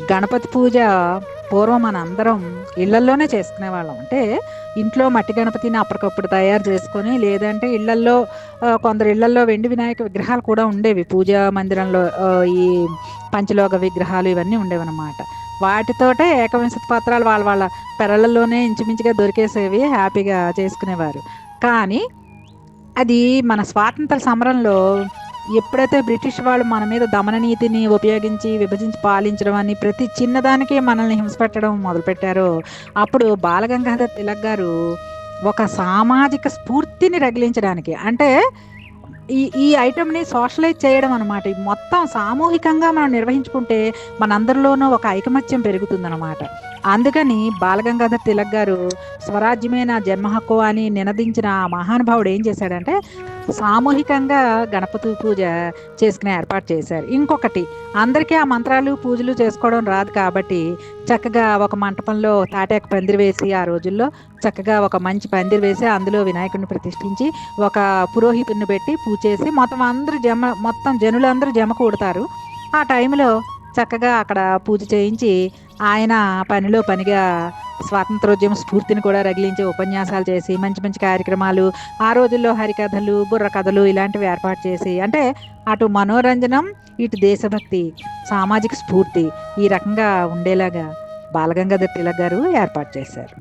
గణపతి పూజ పూర్వం మన అందరం ఇళ్ళల్లోనే చేసుకునేవాళ్ళం. అంటే ఇంట్లో మట్టి గణపతిని అప్పటికప్పుడు తయారు చేసుకొని లేదంటే ఇళ్ళల్లో కొందరు ఇళ్ళల్లో వెండి వినాయక విగ్రహాలు కూడా ఉండేవి. పూజా మందిరంలో ఈ పంచలోక విగ్రహాలు ఇవన్నీ ఉండేవన్నమాట. వాటితోటే ఏకవింశతి పత్రాలు వాళ్ళ వాళ్ళ పెరళ్ళలోనే ఇంచుమించుగా దొరికేసేవి హ్యాపీగా చేసుకునేవారు. కానీ అది మన స్వాతంత్ర సమరంలో ఎప్పుడైతే బ్రిటిష్ వాళ్ళు మన మీద దమన నీతిని ఉపయోగించి విభజించి పాలించడం అని ప్రతి చిన్నదానికి మనల్ని హింసపెట్టడం మొదలుపెట్టారో అప్పుడు బాలగంగాధర్ తిలక్ గారు ఒక సామాజిక స్ఫూర్తిని రగిలించడానికి అంటే ఈ ఈ ఐటమ్ని సోషలైజ్ చేయడం అనమాట మొత్తం సామూహికంగా మనం నిర్వహించుకుంటే మనందరిలోనూ ఒక ఐకమత్యం పెరుగుతుందన్నమాట. అందుకని బాలగంగాధర్ తిలక్ గారు స్వరాజ్యమే నా జన్మ హక్కు అని నినదించిన ఆ మహానుభావుడు ఏం చేశాడంటే సామూహికంగా గణపతి పూజ చేసుకునే ఏర్పాటు చేశారు. ఇంకొకటి అందరికీ ఆ మంత్రాలు పూజలు చేసుకోవడం రాదు కాబట్టి చక్కగా ఒక మంటపంలో తాటాకు పందిరి వేసి ఆ రోజుల్లో చక్కగా ఒక మంచి పందిరి వేసి అందులో వినాయకుడిని ప్రతిష్ఠించి ఒక పురోహితుడిని పెట్టి పూజ చేసి మొత్తం అందరూ జమ మొత్తం జనులందరూ జమ కూడతారు ఆ టైంలో చక్కగా అక్కడ పూజ చేయించి ఆయన పనిలో పనిగా స్వాతంత్రోద్యమ స్ఫూర్తిని కూడా రగిలించే ఉపన్యాసాలు చేసి మంచి మంచి కార్యక్రమాలు ఆ రోజుల్లో హరికథలు బుర్ర కథలు ఇలాంటివి ఏర్పాటు చేసి అంటే అటు మనోరంజనం ఇటు దేశభక్తి సామాజిక స్ఫూర్తి ఈ రకంగా ఉండేలాగా బాలగంగాధర్ తిలక్ గారు ఏర్పాటు చేశారు.